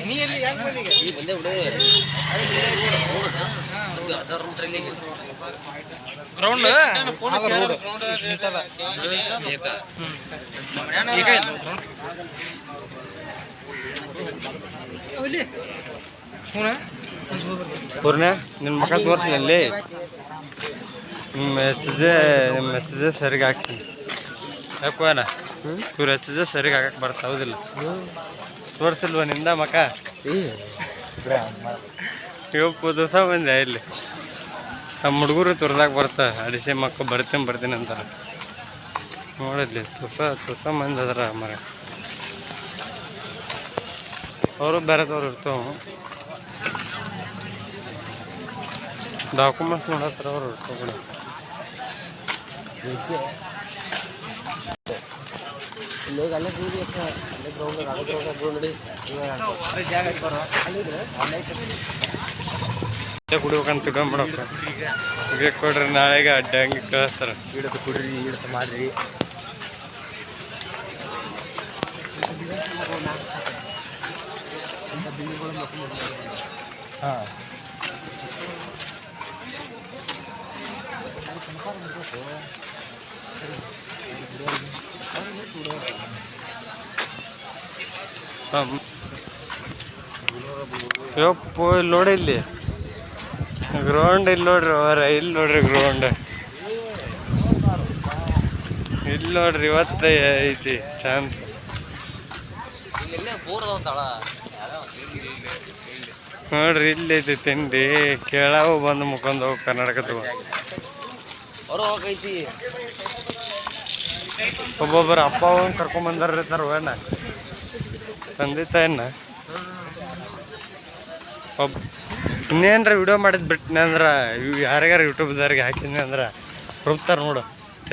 ನೀ ಎಲ್ಲಿ ಯಾಕೆ ಬಂದೀಗ ಈ ಬಂದೆ ಬಿಡು. ಹ್ಞೂ ಪೂರ್ಣ ನಿನ್ನ ಮಕ್ಕ ತೋರಿಸ್ನಲ್ಲಿ ಮೆಸೇಜೆ ನಿಮ್ಮ ಮೆಸೇಜೆ ಸರಿಗೆ ಹಾಕ್ತೀನಿ ಯಾಕೋ ಅಣ್ಣ ಇವ್ರ ಹೆಚ್ಚಿದ್ರೆ ಸರಿಗೆ ಹಾಕಕ್ಕೆ ಬರ್ತಾ ಹೌದಿಲ್ಲ. ತೋರಿಸಿಲ್ವ ನಿಂದ ಮಕ ಇವಪ್ಪು ದಿವಸ ಬಂದೆ ಇಲ್ಲಿ. ನಮ್ಮ ಹುಡುಗರು ತೋರ್ಸಾಕ ಬರ್ತಾ ಅಡಿಸಿ ಮಕ್ಕ ಬರ್ತೀನಿ ಬರ್ತೀನಿ ಅಂತಾರೆ. ನೋಡಿದ್ಲಿ ತುಸ ತುಸ ಮಂದಿ ಅದರ ಮರ. ಅವರು ಬೇರೆದವ್ರು ಇರ್ತಾವ. ಡಾಕ್ಯುಮೆಂಟ್ಸ್ ನೋಡತ್ತಾರ ಅವ್ರು ಇರ್ತಾವ. ಹೋಗಿ ಅಲ್ಲೇ ಕೂಡಿ ಅಕ್ಕ ಅಲ್ಲೇ ಗ್ರೌಂಡ್ ಅಲ್ಲೇ ಗ್ರೌಂಡ್ ನಡಿ. ಕುಡಿಬೇಕಂತ ತಿಳ್ಕೊಂಬಿಡಕ್ಕ ಈಗ ಕೊಡ್ರಿ ನಾಳೆಗೆ ಅಡ್ಡ ಹಂಗೆ ಕಳಿಸ್ತಾರ. ಕುಡ್ರಿ ಇಡತ್ತು ಮಾಡ್ರಿ ಹಾಂ. ಯಪ್ಪು, ಇಲ್ಲಿ ನೋಡಿ ಇಲ್ಲಿ. ಗ್ರೌಂಡ್ ಇಲ್ಲಿ ನೋಡ್ರಿ, ಅವರ, ಇಲ್ಲಿ ನೋಡ್ರಿ ಗ್ರೌಂಡ್ ಇಲ್ಲಿ ನೋಡ್ರಿ ಇವತ್ತ ಐತಿ ಚಂದ ನೋಡ್ರಿ, ಇಲ್ಲಿ ಐತಿ ತಿಂಡಿ. ಕೇಳಾವು ಬಂದು ಮುಖಂದು ಹೋಗಿ ಕರ್ನಾಟಕ ಹೋಗೈತಿ ಒಬ್ಬೊಬ್ಬರು ಅಪ್ಪ ಅವನ್ ಕರ್ಕೊಂಡ್ ಸರ್ ಅಣ್ಣ ತಂದೆ ತಾಯನ್ನ ಒಬ್ಬ ಇನ್ನೇನ್ರ ವಿಡಿಯೋ ಮಾಡಿದ್ ಬಿಟ್ನೆ ಅಂದ್ರ ಯಾರಿಗಾರ ಯೂಟ್ಯೂಬ್ದವ್ರಿಗೆ ಹಾಕಿದ್ನಿ ಅಂದ್ರ, ರುಬ್ತಾರೆ ನೋಡು.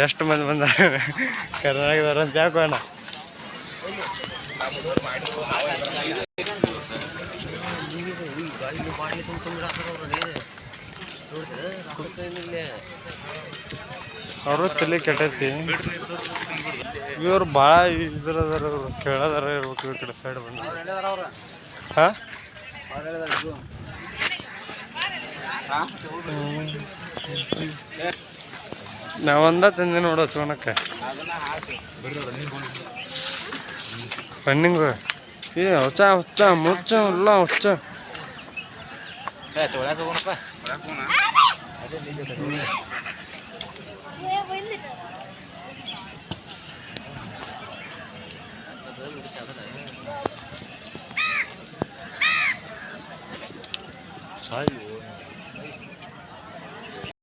ಎಷ್ಟು ಮಂದಿ ಬಂದ ಕರ್ನಾಟಕದವ್ರು ಅಂತ ಯಾಕೆ ಅಣ್ಣ. ತುಂಬ್ಕೊಂಡು ಅವ್ರು ತಲೆ ಕೆಟ್ಟೈತಿ. ಇವ್ರು ಭಾಳ ಇದ್ರದಾರ ಇವ್ರು, ಕೇಳದಾರ ಇರ್ಬೇಕು ಇವ್ರ ಕಡೆ ಸೈಡ್ ಬಂದು. ನಾವೊಂದ ತಂದೆ ನೋಡು ಹಚ್ಕೊಳಕ್ಕೆ ರನ್ನಿಂಗ್ ಏ, ಹೊಚ್ಚ ಹೊಚ್ಚ, ಮುಚ್ಚ, ಇಲ್ಲ, ಹೊಚ್ಚ. ತೊಳ್ಯಾಕ ಹೋಗೋಣಪ್ಪ. 아! 아! 자유.